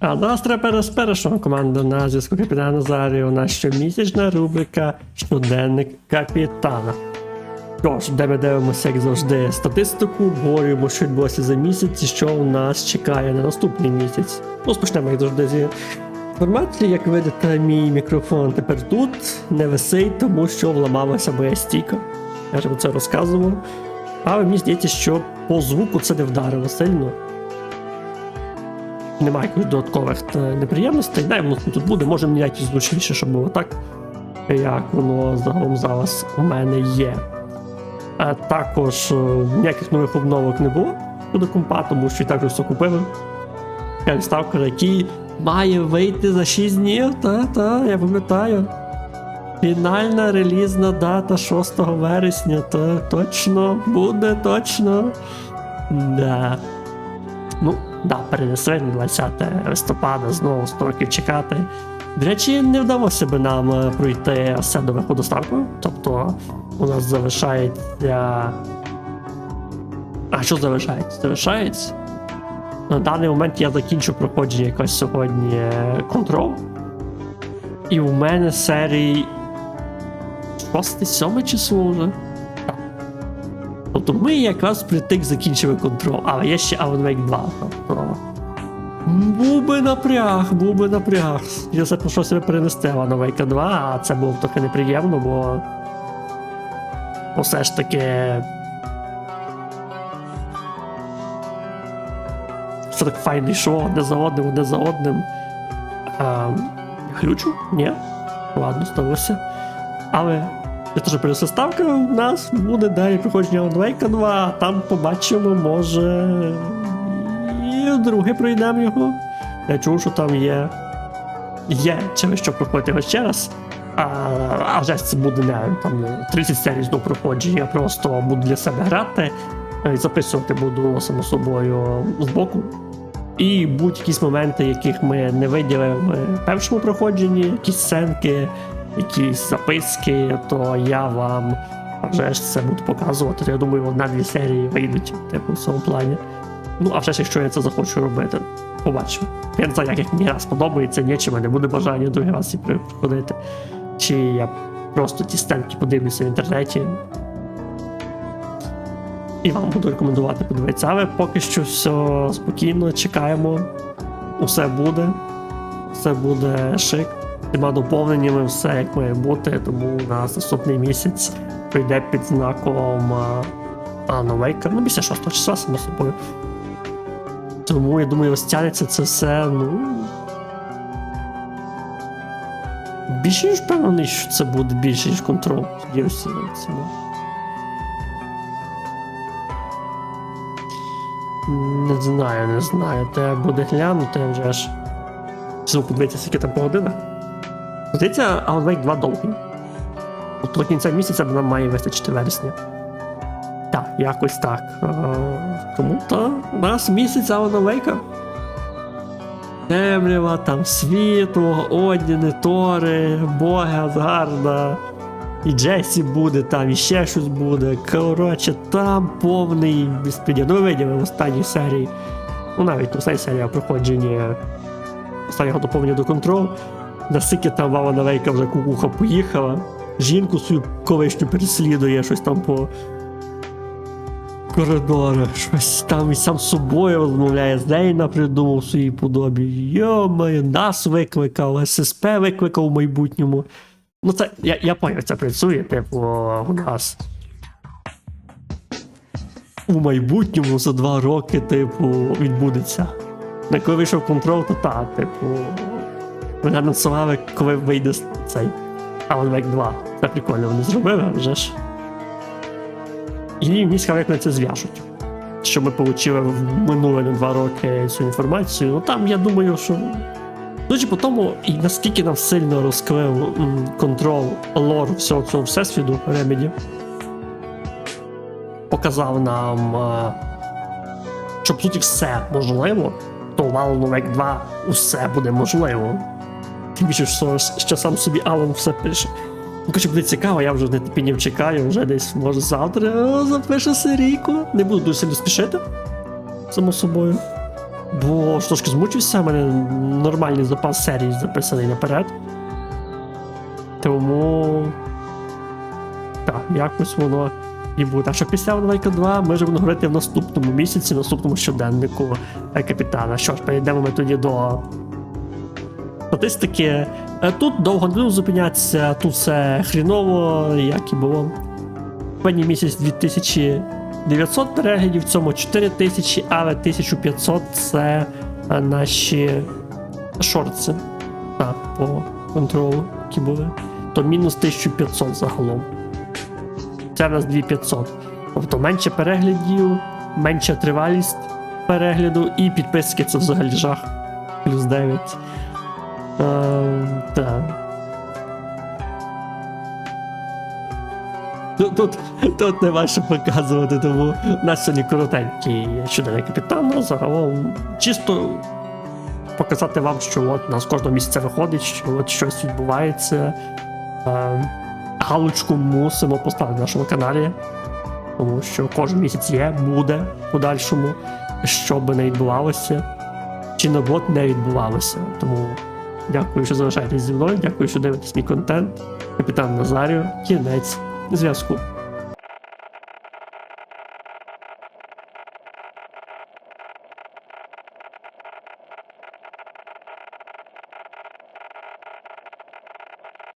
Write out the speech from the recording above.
А нас треба з першого команда на зв'язку капітана Назарі. У нас щомісячна рубрика Щоденник капітана. Тож, де ми дивимося, як завжди, статистику, обговорюємо, що відбулося за місяць і що у нас чекає на наступний місяць. Ну, спочнемо, як завжди, зі інформації. Як видите, мій мікрофон тепер тут не висить, тому що вламалася моя стійка. Я вже про це розказував. Але мені здається, що по звуку це не вдарило сильно. Немає якихось додаткових неприємностей. Дай воно тут буде, може мені якось звучніше, щоб було так, як воно загалом зараз у мене є. А також е, ніяких нових обновок не було до компа, тому що і так все купили. Кайфсталкер, який має вийти за 6 днів, та, та, я пам'ятаю. Фінальна релізна дата 6 вересня, то точно буде, точно. Да. Ну, да, перенесли на 20 листопада, знову 100 років чекати. До речі, не вдалося би нам е, пройти все до виходу ставку. Тобто у нас залишається. А що залишається? Залишається. На даний момент я закінчу проходження якось сьогодні е, контрол. І у мене серії 6-7 число вже. Тобто ми якраз притик закінчили контрол, але є ще Alan Wake 2. Тобто... Був би напряг, був би напряг. Я про себе перенести Alan Wake 2, а це було б трохи неприємно, бо. все ж таки. Все так файно йшло одне за одним, одне за одним. А, ключу? Ні. Ладно, сталося. Але я теж ставка, у нас буде далі проходження Alan Wake 2, а там побачимо, може. І друге пройдемо його. Я чув, що там є. Є через що проходити його ще раз. А, а вже це буде не там 30 серій знову проходження. Просто буду для себе грати, е, записувати буду само собою збоку. І будь-якісь моменти, яких ми не виділи в першому проходженні, якісь сценки, якісь записки, то я вам вже ж це буду показувати. Я думаю, одна-дві серії вийдуть типу, в цьому плані. Ну, а вже ж, якщо я це захочу робити, побачимо. Я не знаю, як, як мені раз подобається, ні, чи буде бажання другий раз і приходити. Чи я просто ті стенки подивлюся в інтернеті. І вам буду рекомендувати подивитися. Але поки що все спокійно, чекаємо. Усе буде. Все буде шик. Всіма доповненнями, все як має бути, тому у нас наступний місяць прийде під знаком Ановейка. Ну, після 6 числа, само собою. Тому я думаю, розтягнеться це все, ну. Більше ніж впевнений, що це буде більше, ніж контрол. Сподіваюся на цьому. Не знаю, не знаю. Треба буде глянути вже ж. Звук подивитися, скільки там по годинах. Здається, Alan 2 довгий. От до кінця місяця нам має вистачити вересня. Так, якось так. Е, Тому то у нас місяць Вейка. Темрява, там світло, Одіни, Тори, боги Асгарда. І Джесі буде, там і ще щось буде. Коротше, там повний безпреділ. Ну, ви виділи в останній серії. Ну навіть в останній серії проходження останнього доповнення до контрол. Наскільки там Алана Вейка вже кукуха поїхала. Жінку свою колишню переслідує щось там по коридорах, щось там і сам з собою розмовляє, з нею напридумав своїй подобі. Йомаю, нас викликав, ССП викликав у майбутньому. Ну, це я, я поняв, це працює, типу, у нас. У майбутньому за два роки, типу, відбудеться. На коли вийшов контрол, то та, типу. Вони анонсували, коли вийде цей Alan Wake 2. Це прикольно вони зробили, вже ж. І мені цікаво, як на це зв'яжуть. Що ми отримали в минулі на два роки цю інформацію. Ну там я думаю, що. Судячи по тому, і наскільки нам сильно розкрив контрол лор всього цього всесвіту Remedy, показав нам, е, що по суті все можливо, то в Alan Wake 2 усе буде можливо. Тим більше, що, що сам собі Алан все пише. Ну, коротше, буде цікаво, я вже з нетерпінням чекаю, вже десь може завтра о, запишу серійку. Не буду дуже сильно спішити. Само собою. Бо трошки змучився, у мене нормальний запас серій записаний наперед. Тому. Так, якось воно і буде. Так що після Вайка 2 ми вже будемо говорити в наступному місяці, в наступному щоденнику капітана. Що ж, перейдемо ми тоді до статистики. Е, Тут довго не буду зупинятися, тут все хріново, як і було. Певний місяць 2900 переглядів, в цьому 4000, але 1500 це е, наші шорти так, по контролу, які були. То мінус 1500 загалом. Це в нас 2500. Тобто менше переглядів, менша тривалість перегляду і підписки це взагалі жах. Плюс 9. Е, так. Тут, тут, нема що показувати, тому у нас сьогодні коротенький щоденний капітан, а загалом чисто показати вам, що от у нас кожного місяця виходить, що от щось відбувається. Е, галочку мусимо поставити на нашому каналі, тому що кожен місяць є, буде в подальшому, що би не відбувалося, чи наоборот не відбувалося. Тому дякую, що залишаєтесь зі мною, дякую, що дивитесь мій контент. Капітан Назаріо, кінець зв'язку.